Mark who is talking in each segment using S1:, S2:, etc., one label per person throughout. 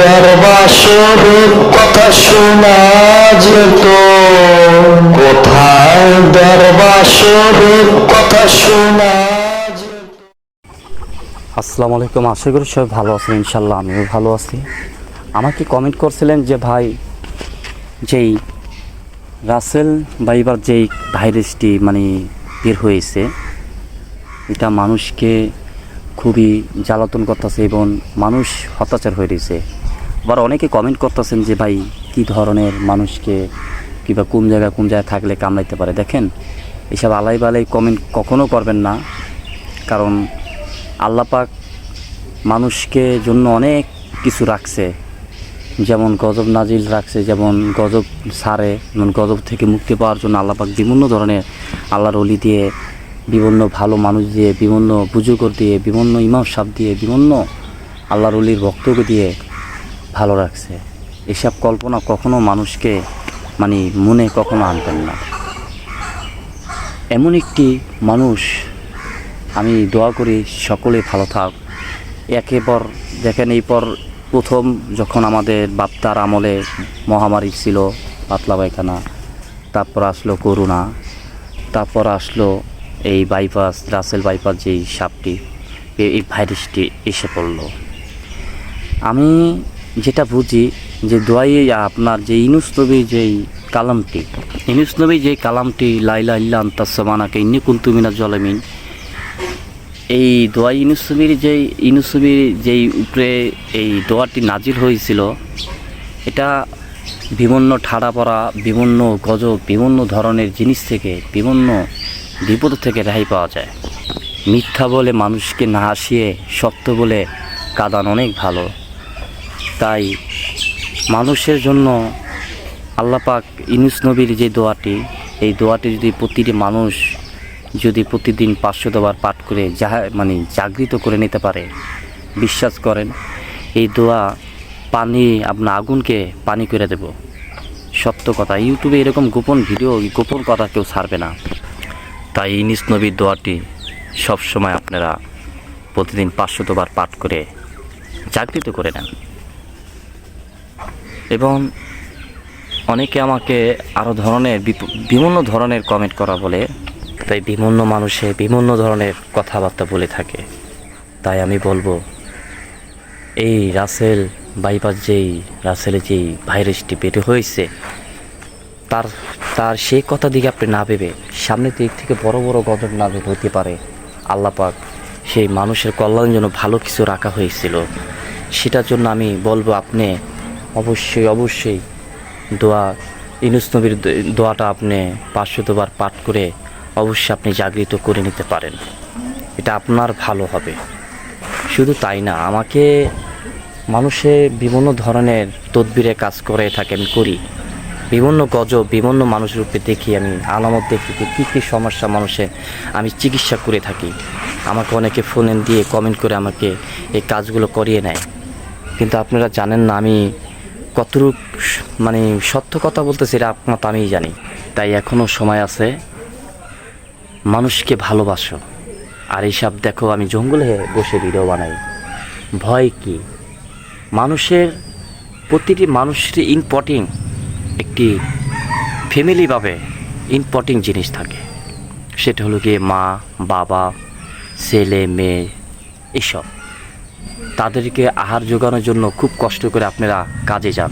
S1: দরবার কথা শোনা যেত। কোথায় কথা শোনা
S2: আসসালামু আলাইকুম, আশা করি সবাই ভালো আছেন ইনশাল্লাহ আমিও ভালো আছি। আমাকে কমেন্ট করছিলেন যে ভাই, যেই রাসেল বাইবার যেই ভাইরাসটি মানে বের হয়েছে, এটা মানুষকে খুবই জ্বালাতন করতেছে এবং মানুষ হতাচার হয়ে রয়েছে। আবার অনেকে কমেন্ট করতেছেন যে, ভাই, কী ধরনের মানুষকে কিংবা কোন জায়গায় কোন জায়গায় থাকলে কামড়াইতে পারে? দেখেন, এসব আলাই বালাই কমেন্ট কখনো করবেন না। কারণ আল্লাপাক মানুষকে জন্য অনেক কিছু রাখছে। যেমন গজব নাজিল রাখছে, যেমন গজব সারে, যেমন গজব থেকে মুক্তি পাওয়ার জন্য আল্লাপাক বিভিন্ন ধরনের আল্লাহর অলি দিয়ে, বিভিন্ন ভালো মানুষ দিয়ে, বিভিন্ন বুজুগর দিয়ে, বিভিন্ন ইমাম সাপ দিয়ে, বিভিন্ন আল্লাহর অলির বক্তব্য দিয়ে ভালো রাখছে। এসব কল্পনা কখনো মানুষকে মানে মনে কখনো আনতেন না। এমন একটি মানুষ আমি দোয়া করি সকলে ভালো থাক। একেপর দেখেন এই পর প্রথম যখন আমাদের বাপ্তার আমলে মহামারী ছিল, পাতলা পায়খানা, তারপর আসলো করোনা তারপর আসলো এই বাইপাস রাসেল বাইপাস যেই সাপটি, এই ভাইরাসটি এসে পড়ল। আমি যেটা বুঝি যে দোয়াই আপনার যে ইনুস নবীর যেই কালামটি, ইনুস নবী যে কালামটি লাইলা ইল্লা আন্তাসমানাকে ইন্নি কুন্তুমিনা জলমিন, এই দোয়া ইনুসবির যেই ইনুসবির যেই উপরে এই দোয়াটি নাজিল হয়েছিল, এটা বিভিন্ন ঠাড়া পড়া, বিভিন্ন গজব, বিভিন্ন ধরনের জিনিস থেকে, বিভিন্ন বিপদ থেকে রেহাই পাওয়া যায়। মিথ্যা বলে মানুষকে না হাসিয়ে, সত্য বলে কাদান অনেক ভালো। তাই মানুষের জন্য আল্লাপাক ইনুস নবীর যে দোয়াটি, এই দোয়াটি যদি প্রতিটি মানুষ যদি প্রতিদিন পাঁচশো দোবার পাঠ করে যাহা মানে জাগৃত করে নিতে পারে, বিশ্বাস করেন, এই দোয়া পানি, আপনার আগুনকে পানি করে দেব। সত্য কথা, ইউটিউবে এরকম গোপন ভিডিও গোপন কথা কেউ ছাড়বে না। তাই ইনিস নবীর দোয়াটি সবসময় আপনারা প্রতিদিন পাঁচশো দোবার পাঠ করে জাগৃত করে নেন। এবং অনেকে আমাকে আরও ধরনের বিভিন্ন ধরনের কমেন্ট করা বলে। তাই বিভিন্ন মানুষে বিভিন্ন ধরনের কথাবার্তা বলে থাকে। তাই আমি বলব, এই রাসেল বাইপাস যেই রাসেলের যেই ভাইরাসটি বের হয়েছে, তার তার সেই কথা দিকে আপনি না ভেবে সামনের দিক থেকে বড় বড় বের হতে পারে আল্লাপাক সেই মানুষের কল্যাণের জন্য ভালো কিছু রাখা হয়েছিল। সেটার জন্য আমি বলব আপনি অবশ্যই অবশ্যই দোয়া ইনুস নবীর দোয়াটা আপনি পাঁচশতবার পাঠ করে অবশ্যই আপনি জাগৃত করে নিতে পারেন। এটা আপনার ভালো হবে। শুধু তাই না, আমাকে মানুষে বিভিন্ন ধরনের তদবিরে কাজ করে থাকে, আমি করি। বিভিন্ন গজব, বিভিন্ন মানুষ রূপে দেখি আমি, আলামত দেখি কী কী সমস্যা মানুষের আমি চিকিৎসা করে থাকি। আমাকে অনেকে ফোন দিয়ে কমেন্ট করে আমাকে এই কাজগুলো করিয়ে নেয়। কিন্তু আপনারা জানেন না, আমি কতটুক মানে সত্য কথা বলতেছি এটা একমাত্র আমিই জানি। তাই এখনও সময় আছে, মানুষকে ভালোবাসো। আর এইসব দেখো, আমি জঙ্গলে বসে ভিডিও বানাই। ভয় কি? মানুষের প্রতিটি মানুষের ইম্পর্টিং একটি ফ্যামিলিভাবে ইম্পর্টিং জিনিস থাকে। সেটা হলো গিয়ে মা, বাবা, ছেলে, মেয়ে এসব তাদেরকে আহার জোগানোর জন্য খুব কষ্ট করে আপনারা কাজে যান।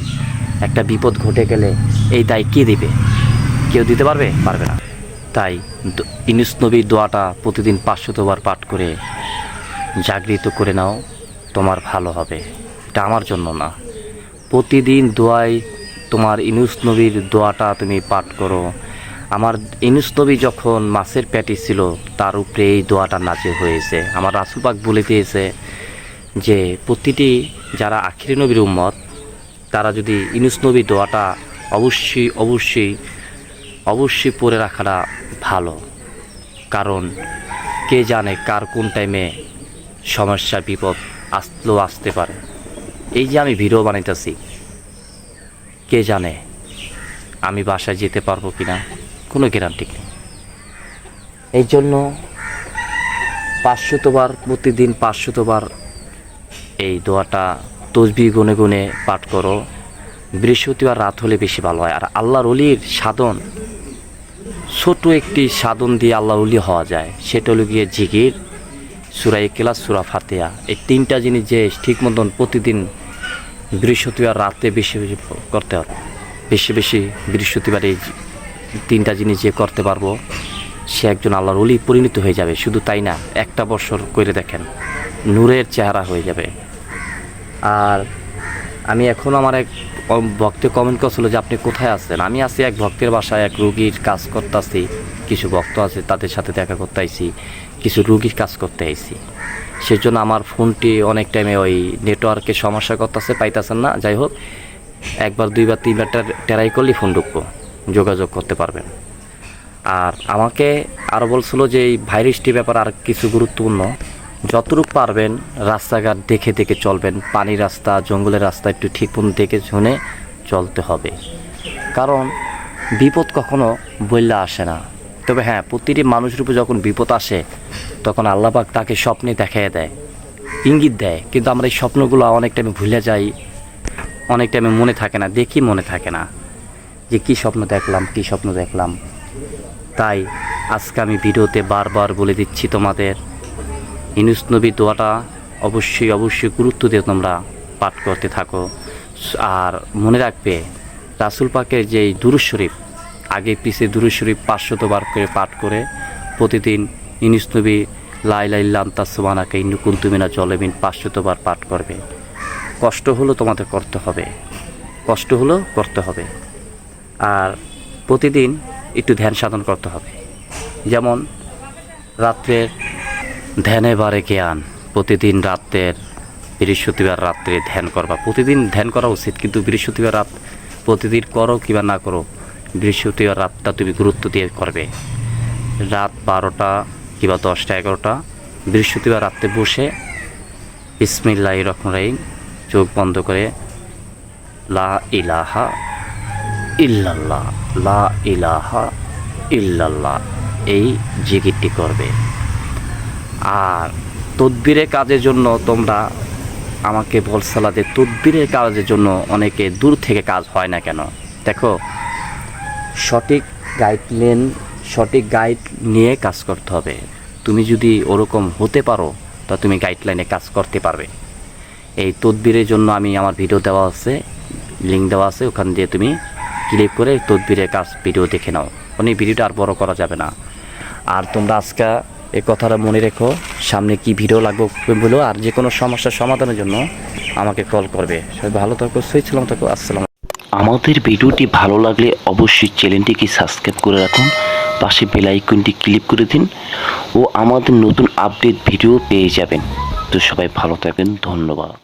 S2: একটা বিপদ ঘটে গেলে এই দায় কে দিবে? কেউ দিতে পারবে? পারবে না। তাই ইনুস নবীর দোয়াটা প্রতিদিন পাঁচশতবার পাঠ করে জাগৃত করে নাও, তোমার ভালো হবে। এটা আমার জন্য না। প্রতিদিন দোয়ায় তোমার ইনুস নবীর দোয়াটা তুমি পাঠ করো। আমার ইনুস নবী যখন মাছের প্যাটি ছিল, তার উপরে এই দোয়াটা নাচে হয়েছে। আমার রাসুলপাক বলে দিয়েছে যে প্রতিটি যারা আখিরি নবীর উম্মত, তারা যদি ইনুস নবীর দোয়াটা অবশ্যই অবশ্যই অবশ্যই পরে রাখাটা ভালো। কারণ কে জানে কার কোন টাইমে সমস্যা, বিপদ আসলেও আসতে পারে। এই যে আমি ভিডিও বানাইতেছি, কে জানে আমি বাসায় যেতে পারব কি না কোনো গ্যারান্টি নেই। এই জন্য পাঁচশতবার প্রতিদিন পাঁচশতবার এই দোয়াটা তসবি গুনে গুনে পাঠ করো। বৃহস্পতিবার রাত হলে বেশি ভালো হয়। আর আল্লাহর অলির সাধন, ছোট একটি সাধন দিয়ে আল্লাহর অলি হওয়া যায়। সেটা হলো গিয়ে জিগির সুরাই কেলাস, সুরা ফাতেয়া এই তিনটা জিনিস যে ঠিক মতন প্রতিদিন বৃহস্পতিবার রাতে বেশি বেশি করতে হবে। বেশি বেশি বৃহস্পতিবার এই তিনটা জিনিস যে করতে পারব, সে একজন আল্লাহর অলি পরিণত হয়ে যাবে। শুধু তাই না, একটা বছর করে দেখেন, নূরের চেহারা হয়ে যাবে। আর আমি এখন আমার এক ভক্তে কমেন্ট করছিল যে আপনি কোথায় আছেন? আমি আছি এক ভক্তের বাসায়, এক রুগীর কাজ করতে আসছি কিছু ভক্ত আছে, তাদের সাথে দেখা করতে আইছি। কিছু রুগীর কাজ করতে আইছি। সেজন্য আমার ফোনটি অনেক টাইমে ওই নেটওয়ার্কের সমস্যা করতেছে, পাইতেছেন না। যাই হোক, একবার, দুইবার, তিনবার টেরাই করলেই ফোন ঢুকবো। যোগাযোগ করতে পারবেন। আর আমাকে আরও বলছিল যে এই ভাইরাসটি ব্যাপার আর কিছু গুরুত্বপূর্ণ। যতটুকু পারবেন রাস্তাঘাট দেখে দেখে চলবেন পানি রাস্তা, জঙ্গলের রাস্তা একটু ঠিক মতো দেখে শুনে চলতে হবে। কারণ বিপদ কখনো বললে আসে না। তবে হ্যাঁ প্রতিটি মানুষের উপর যখন বিপদ আসে, তখন আল্লাপাক তাকে স্বপ্নে দেখাইয়া দেয়, ইঙ্গিত দেয়। কিন্তু আমরা এই স্বপ্নগুলো অনেক টাইমে ভুলে যাই, অনেক টাইমে মনে থাকে না, দেখি মনে থাকে না যে কী স্বপ্ন দেখলাম, কী স্বপ্ন দেখলাম। তাই আজকে আমি ভিডিওতে বারবার বলে দিচ্ছি তোমাদের ইনুস দোয়াটা অবশ্যই অবশ্যই গুরুত্ব দিয়ে তোমরা পাঠ করতে থাকো। আর মনে রাখবে, রাসুল পাকের যে দুরুজ শরীফ, আগে পিছিয়ে দুরুজ শরীফ পাঁচশতবার করে পাঠ করে প্রতিদিন ইনুস নবী লাই লাই লান্তা সুবানাকে ইন্নু কুন্তুমিনা জলেবিন পাঁচশতবার পাঠ করবে। কষ্ট হলো তোমাদের করতে হবে। কষ্ট হলো করতে হবে। আর প্রতিদিন একটু ধ্যান সাধন করতে হবে। যেমন রাত্রের ধ্যানে বারে জ্ঞান, প্রতিদিন রাত্রের বৃহস্পতিবার রাত্রে ধ্যান করবা প্রতিদিন ধ্যান করা উচিত, কিন্তু বৃহস্পতিবার রাত প্রতিদিন করো কিংবা না করো, বৃহস্পতিবার রাতটা তুমি গুরুত্ব দিয়ে করবে। রাত বারোটা কিংবা দশটা এগারোটা, বৃহস্পতিবার রাত্রে বসে বিসমিল্লাহ রকম রহিম, চোখ বন্ধ করে লা ইলাহা ইল্লাল্লাহ, লা ইলাহা ইল্লাল্লাহ, এই জিকিরটি করবে। আর তদবিরের কাজের জন্য তোমরা আমাকে বলছিলা যে তদবিরের কাজের জন্য অনেকে দূর থেকে কাজ হয় না কেন? দেখো, সঠিক গাইডলাইন সঠিক গাইড নিয়ে কাজ করতে হবে। তুমি যদি ওরকম হতে পারো, তা তুমি গাইডলাইনে কাজ করতে পারবে। এই তদবিরের জন্য আমি আমার ভিডিও দেওয়া আছে লিঙ্ক দেওয়া আছে, ওখান দিয়ে তুমি ক্লিক করে তদবিরের কাজ ভিডিও দেখে নাও। মানে ভিডিওটা আর বড় করা যাবে না। আর তোমরা আজকে এই কথাটা মনে রেখো, সামনে কি ভিডিও লাগবে বলো, আর যে কোনো সমস্যার সমাধানের জন্য আমাকে কল করবে। সবাই ভালো থাকো সুইছিলাম থাকো, আসসালাম
S3: আমাদের ভিডিওটি ভালো লাগলে অবশ্যই চ্যানেলটিকে সাবস্ক্রাইব করে রাখুন, পাশে বেল আইকনটি ক্লিক করে দিন ও আমাদের নতুন আপডেট ভিডিও পেয়ে যাবেন। তো সবাই ভালো থাকেন, ধন্যবাদ।